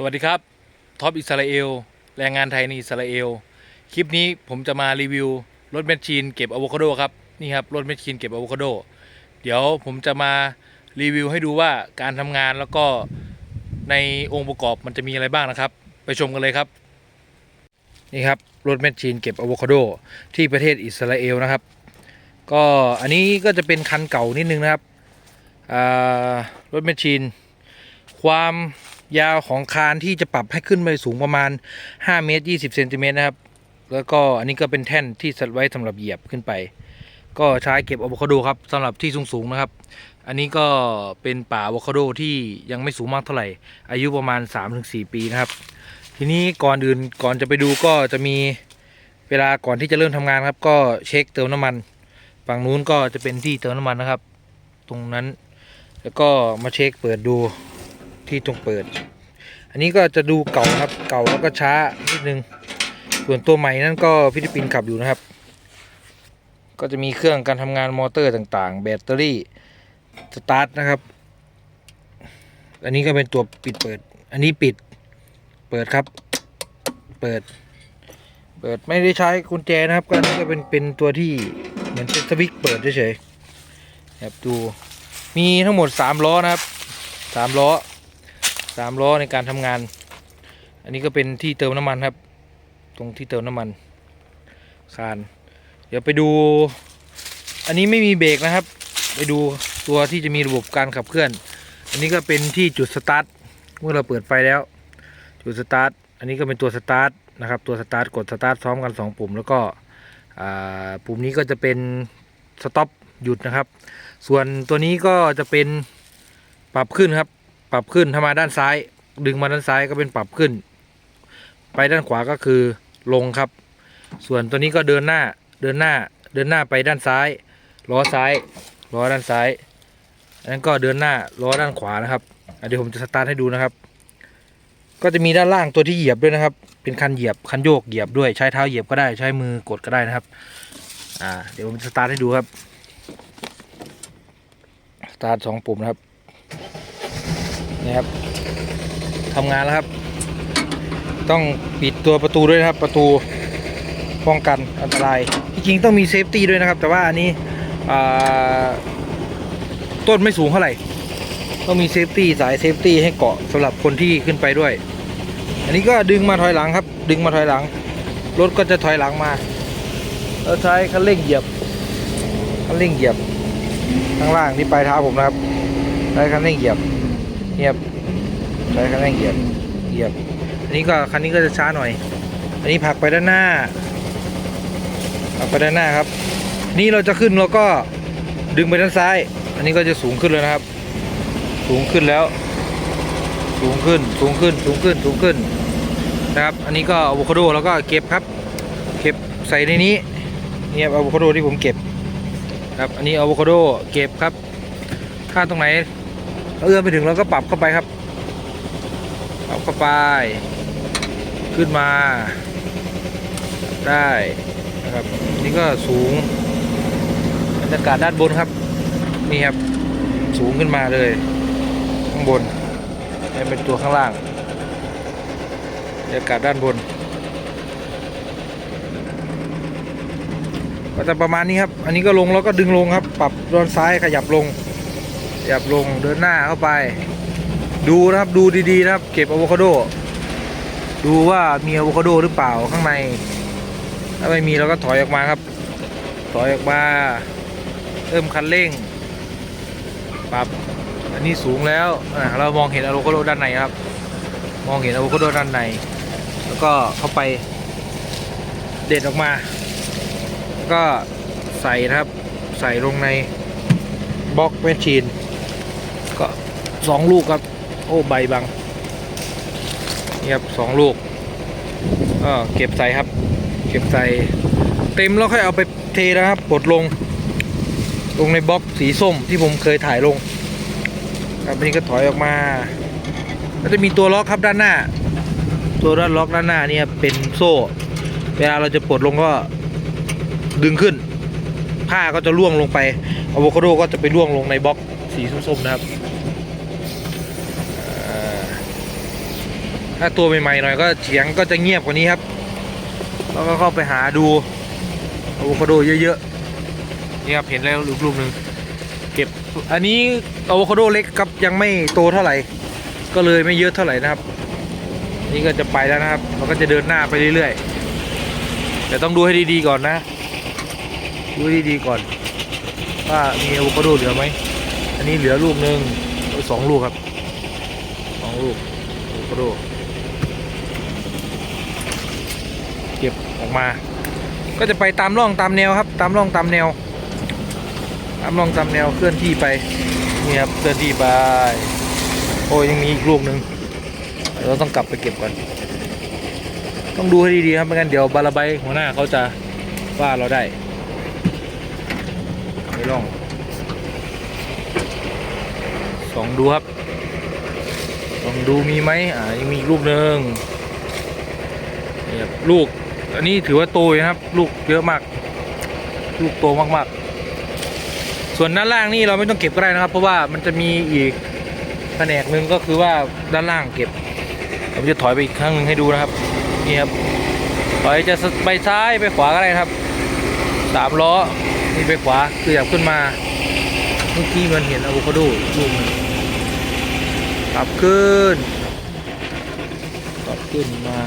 สวัสดีครับท็อปอิสราเอลแรงงานไทยในอิสราเอลคลิปนี้ผมจะมารีวิวรถแมชชีนเก็บอะโวคาโดครับนี่ครับรถแมชชีนเก็บอะโวคาโดเดี๋ยวผมจะมารีวิวให้ดูว่าการทำงานแล้วก็ในองค์ประกอบมันจะมีอะไรบ้างนะครับ ไปชมกันเลยครับ นี่ครับรถแมชชีนเก็บอะโวคาโดที่ประเทศอิสราเอลนะครับ ก็อันนี้ก็จะเป็นคันเก่านิดนึงนะครับรถแมชชีนความ ยาวของคานที่จะปรับให้ขึ้นไปสูงประมาณ 5 เมตร 20 เซนติเมตรนะครับ แล้วก็อันนี้ก็เป็นแท่นที่สัดไว้สำหรับเหยียบขึ้นไป ก็ใช้เก็บอะโวคาโดครับสำหรับที่สูงๆนะครับ อันนี้ก็เป็นป่าอะโวคาโดที่ยังไม่สูงมากเท่าไหร่ อายุประมาณ 3-4 ปีนะครับ ทีนี้ก่อนอื่นก่อนจะไปดูก็จะมีเวลาก่อนที่จะเริ่มทำงานครับ ก็เช็คเติมน้ำมัน ฝั่งนู้นก็จะเป็นที่เติมน้ำมันนะครับ ตรงนั้น แล้วก็มาเช็คเปิดดู ที่ตรงเปิด อันนี้ก็จะดูเก่าครับเก่าแล้วก็ช้านิดนึง ส่วนตัวใหม่นั่นก็ฟิลิปปินส์ขับอยู่นะครับ ก็จะมีเครื่องการทำงานมอเตอร์ต่างๆ แบตเตอรี่สตาร์ทนะครับ อันนี้ก็เป็นตัวปิดเปิด อันนี้ปิดเปิดครับ เปิด เปิดไม่ได้ใช้กุญแจนะครับ ก็อันนี้ก็เป็นเป็นตัวที่เหมือนเป็นสวิตช์เปิดเฉยๆครับดูมีทั้งหมดสามล้อนะครับสามล้อ สามล้อในการทำงาน อันนี้ก็เป็นที่เติมน้ำมันครับ ตรงที่เติมน้ำมันคาน เดี๋ยวไปดู อันนี้ไม่มีเบรกนะครับ ไปดูตัวที่จะมีระบบการขับเคลื่อน อันนี้ก็เป็นที่จุดสตาร์ทเมื่อเราเปิดไฟแล้ว จุดสตาร์ทอันนี้ก็เป็นตัวสตาร์ทนะครับตัวสตาร์ทกดสตาร์ทพร้อมกันสองปุ่ม แล้วก็ปุ่มนี้ก็จะเป็นสต็อปหยุดนะครับ ส่วนตัวนี้ก็จะเป็นปรับขึ้นครับ ปรับขึ้นถ้ามาด้านซ้าย ดึงมาด้านซ้ายก็เป็นปรับขึ้น ไปด้านขวาก็คือลงครับ ส่วนตัวนี้ก็เดินหน้าเดินหน้าเดินหน้าไปด้านซ้ายล้อซ้ายล้อด้านซ้ายอันนั้นก็เดินหน้าล้อด้านขวานะครับเดี๋ยวผมจะสตาร์ทให้ดูนะครับ ก็จะมีด้านล่างตัวที่เหยียบด้วยนะครับ เป็นคันเหยียบคันโยกเหยียบด้วยใช้เท้าเหยียบก็ได้ใช้มือกดก็ได้นะครับ อ่า เดี๋ยวผมจะสตาร์ทให้ดูครับสตาร์ทสองปุ่มนะครับ นี่ครับทำงานแล้วครับ ต้องปิดตัวประตูด้วยนะครับ ประตูป้องกันอันตรายจริงต้องมีเซฟตี้ด้วยนะครับ แต่ว่าอันนี้ต้นไม่สูงเท่าไหร่ ต้องมีเซฟตี้สายเซฟตี้ให้เกาะสำหรับคนที่ขึ้นไปด้วย อันนี้ก็ดึงมาถอยหลังครับ ดึงมาถอยหลัง รถก็จะถอยหลังมาแล้วใช้คันเร่งเหยียบคันเร่งเหยียบข้างล่างนี่ปลายเท้าผมนะครับใช้คันเร่งเหยียบ เหยียบใช้คันเร่งเหยียบเหยียบอันนี้ก็คันนี้ก็จะช้าหน่อย อันนี้ผลักไปด้านหน้าผักไปด้านหน้าครับ นี่เราจะขึ้นเราก็ดึงไปด้านซ้าย อันนี้ก็จะสูงขึ้นเลยนะครับ สูงขึ้นแล้ว สูงขึ้นสูงขึ้นสูงขึ้นสูงขึ้นนะครับ อันนี้ก็อะโวคาโดแล้วก็เก็บครับ เก็บใส่ในนี้นี่ครับอะโวคาโดที่ผมเก็บครับ อันนี้อะโวคาโดเก็บครับ ถ้าตรงไหน เอื้อมไปถึงเราก็ปรับเข้าไปครับปรับเข้าไป ขึ้นมา ได้นะครับนี่ก็สูงบรรยากาศด้านบนครับนี่ครับสูงขึ้นมาเลยข้างบนนี่เป็นตัวข้างล่างบรรยากาศด้านบน ก็จะประมาณนี้ครับ อันนี้ก็ลงแล้วก็ดึงลงครับ ปรับด้านซ้ายขยับลง ขยับลงเดินหน้าเข้าไป ดูนะครับดูดีๆนะครับ เก็บอะโวคาโด ดูว่ามีอะโวคาโดหรือเปล่าข้างใน ถ้าไม่มีเราก็ถอยออกมาครับ ถอยออกมาเริ่มคันเร่งปรับอันนี้สูงแล้วเรามองเห็นอะโวคาโดด้านในครับ มองเห็นอะโวคาโดด้านใน แล้วก็เข้าไปเด็ดออกมา แล้วก็ใส่นะครับใส่ลงในบล็อกแมชชีน สองลูกครับ โอ้ใบบังนี่ครับสองลูกก็เก็บใส่ครับ เก็บใส่เต็มแล้วค่อยเอาไปเทนะครับปลดลง ลงในบล็อกสีส้มที่ผมเคยถ่ายลง ครับนนี้ก็ถอยออกมาแล้วจะมีตัวล็อกครับด้านหน้า ตัวด้านล็อกด้านหน้าเนี่ยเป็นโซ่ เวลาเราจะปลดลงก็ดึงขึ้น ผ้าก็จะล่วงลงไปอะโวคาโดก็จะไปล่วงลงในบล็อกสีส้มๆนะครับอ่า ถ้าตัวใหม่ๆหน่อยก็เสียงก็จะเงียบกว่านี้ครับ แล้วก็เข้าไปหาดูอะโวคาโดเยอะๆนี่ครับเห็นแล้วลูกๆหนึ่งเก็บอันนี้อะโวคาโดเล็กครับยังไม่โตเท่าไหร่ ก็เลยไม่เยอะเท่าไหร่นะครับ นี่ก็จะไปแล้วนะครับมันก็จะเดินหน้าไปเรื่อยๆแต่ต้องดูให้ดีๆก่อนนะ ดูให้ดีๆก่อน ว่ามีอะโวคาโดเหลือไหมอันนี้เหลือลูกหนึ่งสองลูกครับสองลูกอะโวคาโด เก็บออกมา ก็จะไปตามร่องตามแนวครับ ตามร่องตามแนว ตามร่องตามแนวเคลื่อนที่ไปนี่ครับเคลื่อนที่ไปโอ้ยยังมีอีกลูกหนึ่งเราต้องกลับไปเก็บก่อน ต้องดูให้ดีๆครับไม่งั้นเดี๋ยวบาลาไบหัวหน้าเขาจะว่าเราได้ไปร่องสองดูครับสองดูมีไหมอ่ายังมีอีกลูกหนึ่งนี่ครับลูก อันนี้ถือว่าโตนะครับ ลูกเยอะมาก ลูกโตมากๆ ส่วนด้านล่างนี่เราไม่ต้องเก็บก็ได้นะครับ เพราะว่ามันจะมีอีกแผนกหนึ่งก็คือว่าด้านล่างเก็บผมจะถอยไปอีกครั้งหนึ่งให้ดูนะครับนี่ครับถอยจะไปซ้ายไปขวาก็ได้ครับสามล้อนี่ไปขวาคืออยากขึ้นมาเมื่อกี้มันเห็นอะโวคาโดลูกขับขึ้นกลับขึ้นมา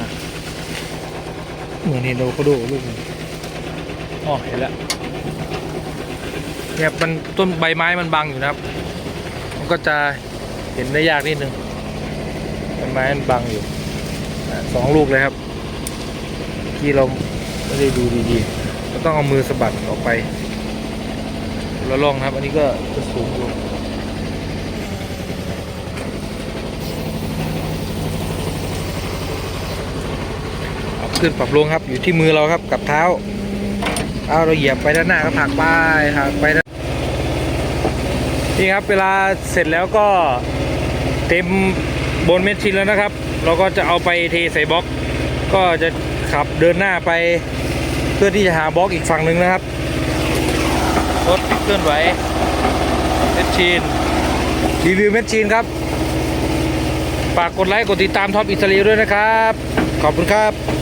เหมือนเห็นอะโวคาโดลูกอ๋อเห็นแล้วเนี่ยมันต้นใบไม้มันบังอยู่นะครับ มันก็จะเห็นได้ยากนิดนึงต้นไม้มันบังอยู่สองลูกเลยครับ ที่เราไม่ได้ดูดีๆเราต้องเอามือสะบัดออกไป แล้วลองครับ อันนี้ก็จะสูงอยู่ปรับ ขึ้นปรับลงครับ อยู่ที่มือเราครับกับเท้า เอาเราเหยียบไปด้านหน้าก็ผักไปผักไปนี่ครับเวลาเสร็จแล้วก็เต็มบนเม็ดชินแล้วนะครับ เราก็จะเอาไปเทใส่บล็อก ก็จะขับเดินหน้าไปเพื่อที่จะหาบล็อกอีกฝั่งหนึ่งนะครับรถเคลื่อนไหวเม็ดชินรีวิวเม็ดชินครับฝากกดไลค์กดติดตามท็อปอิสราเอลด้วยนะครับ ขอบคุณครับ